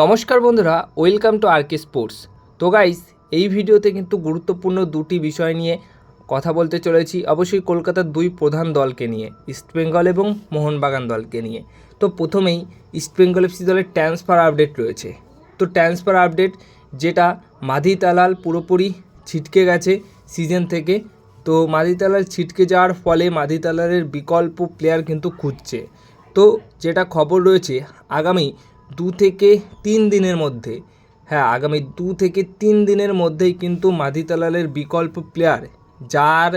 নমস্কার বন্ধুরা, welcome to RK sports. তো গাইস এই ভিডিওতে কিন্তু গুরুত্বপূর্ণ দুটি বিষয় নিয়ে কথা বলতে চলেছি। অবশ্যই কলকাতার দুই প্রধান দলকে নিয়ে ইস্টবেঙ্গল এবং মোহনবাগান দলকে নিয়ে। তো প্রথমেই ইস্টবেঙ্গল এফসি দলের ট্রান্সফার আপডেট রয়েছে। তো ট্রান্সফার আপডেট যেটা মাধি তালাল পুরোপুরি ছিটকে গেছে সিজন থেকে। তো মাধি তালাল ছিটকে যাওয়ার ফলে মাধি তালালের বিকল্প প্লেয়ার কিন্তু খুঁজছে। তো যেটা খবর রয়েছে, আগামী দু থেকে তিন দিনের মধ্যে হ্যাঁ আগামী দু থেকে তিন দিনের মধ্যেই কিন্তু মাধিতালালের বিকল্প প্লেয়ার যার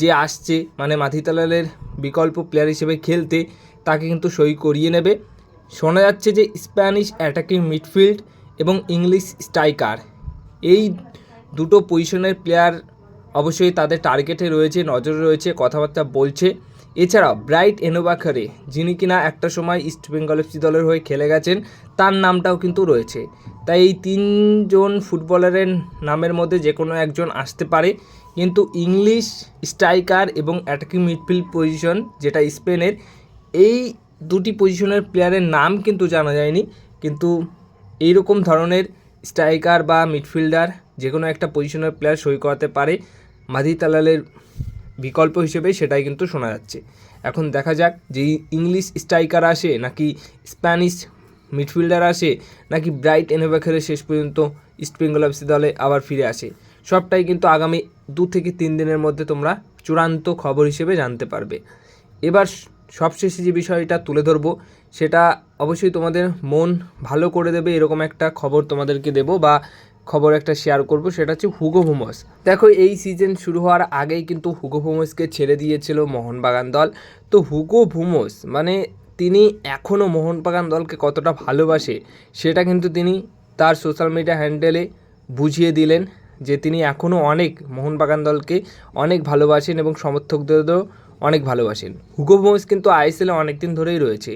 যে আসছে মানে মাধিতালালের বিকল্প প্লেয়ার হিসেবে খেলতে, তাকে কিন্তু সই করিয়ে নেবে। শোনা যাচ্ছে যে স্প্যানিশ অ্যাটাকিং মিডফিল্ড এবং ইংলিশ স্ট্রাইকার এই দুটো পজিশনের প্লেয়ার অবশ্যই তাদের টার্গেটে রয়েছে, নজরে রয়েছে, কথাবার্তা বলছে। এছাড়াও ব্রাইট এনোবাখারে, যিনি কিনা একটা সময় ইস্ট বেঙ্গল এফসি দলের হয়ে খেলে গেছেন, তার নামটাও কিন্তু রয়েছে। তাই এই তিনজন ফুটবলারের নামের মধ্যে যে কোনো একজন আসতে পারে। কিন্তু ইংলিশ স্ট্রাইকার এবং অ্যাটাকিং মিডফিল্ড পজিশন, যেটা স্পেনের, এই দুটি পজিশনের প্লেয়ারের নাম কিন্তু জানা যায়নি। কিন্তু এইরকম ধরনের স্ট্রাইকার বা মিডফিল্ডার যে কোনো একটা পজিশনের প্লেয়ার সই করাতে পারে মাদি তালালের বিকল্প হিসেবে সেটাই কিন্তু শোনা যাচ্ছে। এখন দেখা যাক যে ইংলিশ স্ট্রাইকার আসে নাকি স্প্যানিশ মিডফিল্ডার আসে নাকি ব্রাইট এনেবাখের শেষ পর্যন্ত ইস্ট বেঙ্গল এফসি দলে আবার ফিরে আসে। সবটাই কিন্তু আগামী দু থেকে তিন দিনের মধ্যে তোমরা চূড়ান্ত খবর হিসেবে জানতে পারবে। এবার সবশেষে যে বিষয়টা তুলে ধরবো, সেটা অবশ্যই তোমাদের মন ভালো করে দেবে, এরকম একটা খবর তোমাদেরকে দেবো বা খবর একটা শেয়ার করব, সেটা হচ্ছে হুগো ভুমস দেখো, এই সিজন শুরু হওয়ার আগেই কিন্তু হুগো ভুমসকে ছেড়ে দিয়েছিল মোহনবাগান দল। তো হুগো ভুমস মানে তিনি এখনও মোহনবাগান দলকে কতটা ভালোবাসে, সেটা কিন্তু তিনি তার সোশ্যাল মিডিয়া হ্যান্ডেলে বুঝিয়ে দিলেন যে তিনি এখনও অনেক মোহনবাগান দলকে অনেক ভালোবাসেন এবং সমর্থকদেরও অনেক ভালোবাসেন। হুগো ভুমস কিন্তু আইএসএলে অনেক দিন ধরেই রয়েছে।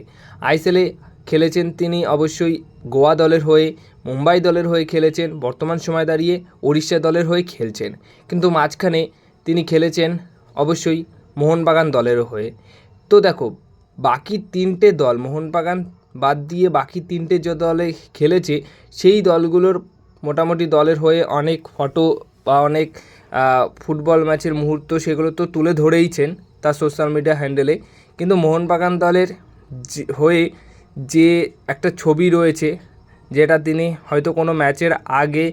আইএসএলে খেলেছেন তিনি অবশ্যই গোয়া দলের হয়ে মুম্বাই দলের হয়ে খেলেছেন, বর্তমান সময় দাঁড়িয়ে উড়িষ্যা দলের হয়ে খেলছেন। কিন্তু মাঝখানে তিনি খেলেছেন অবশ্যই মোহনবাগান দলের হয়ে। তো দেখো, বাকি তিনটে দল, মোহনবাগান বাদ দিয়ে বাকি তিনটে যে দলে খেলেছে, সেই দলগুলোর মোটামুটি দলের হয়ে অনেক ফটো বা অনেক ফুটবল ম্যাচের মুহূর্ত সেগুলো তো তুলে ধরেইছেন তার সোশ্যাল মিডিয়া হ্যান্ডেলে। কিন্তু মোহনবাগান দলের হয়ে যে একটা ছবি রয়েছে যেটা তিনি হয়তো কোনো ম্যাচের আগে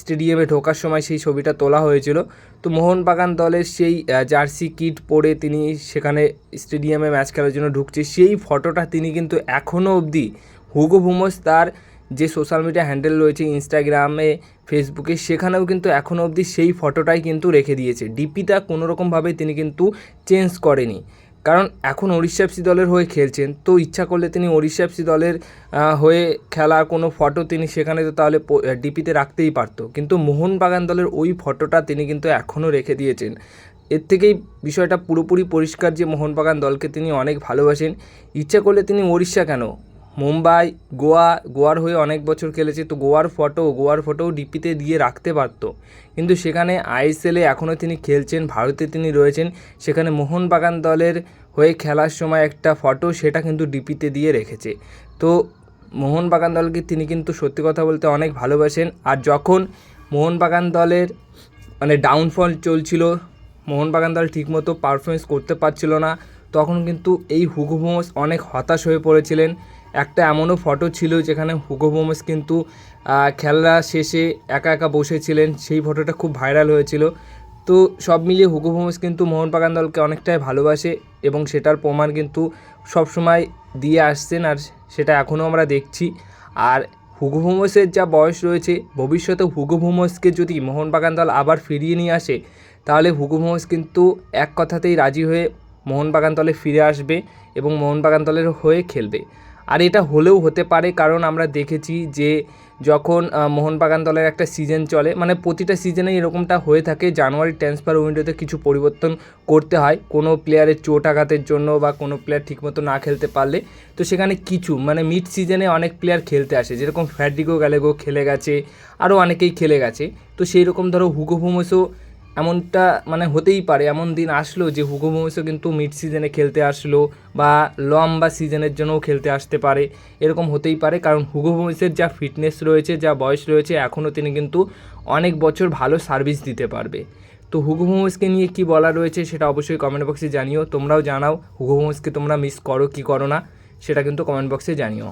স্টেডিয়ামে ঢোকার সময় সেই ছবিটা তোলা হয়েছিল। তো মোহনবাগান দলের সেই জার্সি কিট পরে তিনি সেখানে স্টেডিয়ামে ম্যাচ খেলার জন্য ঢুকছে। সেই ফটোটা তিনি কিন্তু এখনও অবধি হুগো ভুমস তার যে সোশ্যাল মিডিয়া হ্যান্ডেল রয়েছে ইনস্টাগ্রামে ফেসবুকে সেখানেও কিন্তু এখনও অবধি সেই ফটোটাই কিন্তু রেখে দিয়েছে। ডিপিটা কোনো রকমভাবে তিনি কিন্তু চেঞ্জ করেনি। কারণ এখন ওড়িশা এফসি দলের হয়ে খেলছেন, তো ইচ্ছা করলে তিনি ওড়িশা এফসি দলের হয়ে খেলা কোনো ফটো তিনি সেখানে তো তাহলে ডিপিতে রাখতেই পারতো। কিন্তু মোহনবাগান দলের ওই ফটোটা তিনি কিন্তু এখনও রেখে দিয়েছেন। এর থেকেই বিষয়টা পুরোপুরি পরিষ্কার যে মোহনবাগান দলকে তিনি অনেক ভালোবাসেন। ইচ্ছা করলে তিনি ওড়িশা কেন? মুম্বাই, গোয়া, গোয়ার হয়ে অনেক বছর খেলেছে, তো গোয়ার ফটো গোয়ার ফটোও ডিপিতে দিয়ে রাখতে পারতো। কিন্তু সেখানে আইএসএলে এখনও তিনি খেলছেন, ভারতে তিনি রয়েছেন, সেখানে মোহনবাগান দলের হয়ে খেলার সময় একটা ফটো সেটা কিন্তু ডিপিতে দিয়ে রেখেছে। তো মোহনবাগান দলকে তিনি কিন্তু সত্যি কথা বলতে অনেক ভালোবাসেন, আর যখন মোহনবাগান দলের মানে ডাউনফল চলছিল, মোহনবাগান দল ঠিকমতো পারফরমেন্স করতে পারছিল না, তখন কিন্তু এই হুগো অনেক হতাশ হয়ে পড়েছিলেন একটা এমনও ফটো ছিল যেখানে হুগো ভোমস কিন্তু খেলা শেষে একা একা বসেছিলেন। সেই ফটোটা খুব ভাইরাল হয়েছিল। তো সব মিলিয়ে হুগো ভোমস কিন্তু মোহনবাগান দলকে অনেকটাই ভালোবাসে এবং সেটার প্রমাণ কিন্তু সবসময় দিয়ে আসছেন আর সেটা এখনও আমরা দেখছি। আর হুগো ভোমসের যা বয়স রয়েছে, ভবিষ্যতে হুগো ভোমসকে যদি মোহনবাগান দল আবার ফিরিয়ে নিয়ে আসে, তাহলে হুগো ভোমস কিন্তু এক কথাতেই রাজি হয়ে মোহনবাগান দলে ফিরে আসবে এবং মোহনবাগান দলের হয়ে খেলবে। আর এটা হলেও হতে পারে কারণ আমরা দেখেছি যে যখন মোহনবাগান দলের একটা সিজন চলে মানে প্রতিটা সিজনে এরকমটা হয়ে থাকে, জানুয়ারি ট্রান্সফার উইন্ডোতে কিছু পরিবর্তন করতে হয়, কোনো প্লেয়ারের চোট আঘাতের জন্য বা কোনো প্লেয়ার ঠিকমতো না খেলতে পারলে। তো সেখানে কিছু মানে মিড সিজনে অনেক প্লেয়ার খেলতে আসে, যেরকম ফ্যাডিগো গ্যালেগো খেলে গেছে আরও অনেকেই খেলে গেছে। তো সেই রকম ধরো হুগো এমনটা মানে হতেই পারে। এমন দিন আসলো যে হুগো মোমোসও কিন্তু মিড সিজনে খেলতে আসলো বা লম্বা সিজনের জন্যও খেলতে আসতে পারে। এরকম হতেই পারে কারণ হুগো মোমোসের যা ফিটনেস রয়েছে, যা বয়স রয়েছে, এখনও তিনি কিন্তু অনেক বছর ভালো সার্ভিস দিতে পারবে। তো হুগো মোমোসকে নিয়ে কী বলা রয়েছে সেটা অবশ্যই কমেন্ট বক্সে জানিও। তোমরাও জানাও হুগো মোমোসকে তোমরা মিস করো কি করো না, সেটা কিন্তু কমেন্ট বক্সে জানিও।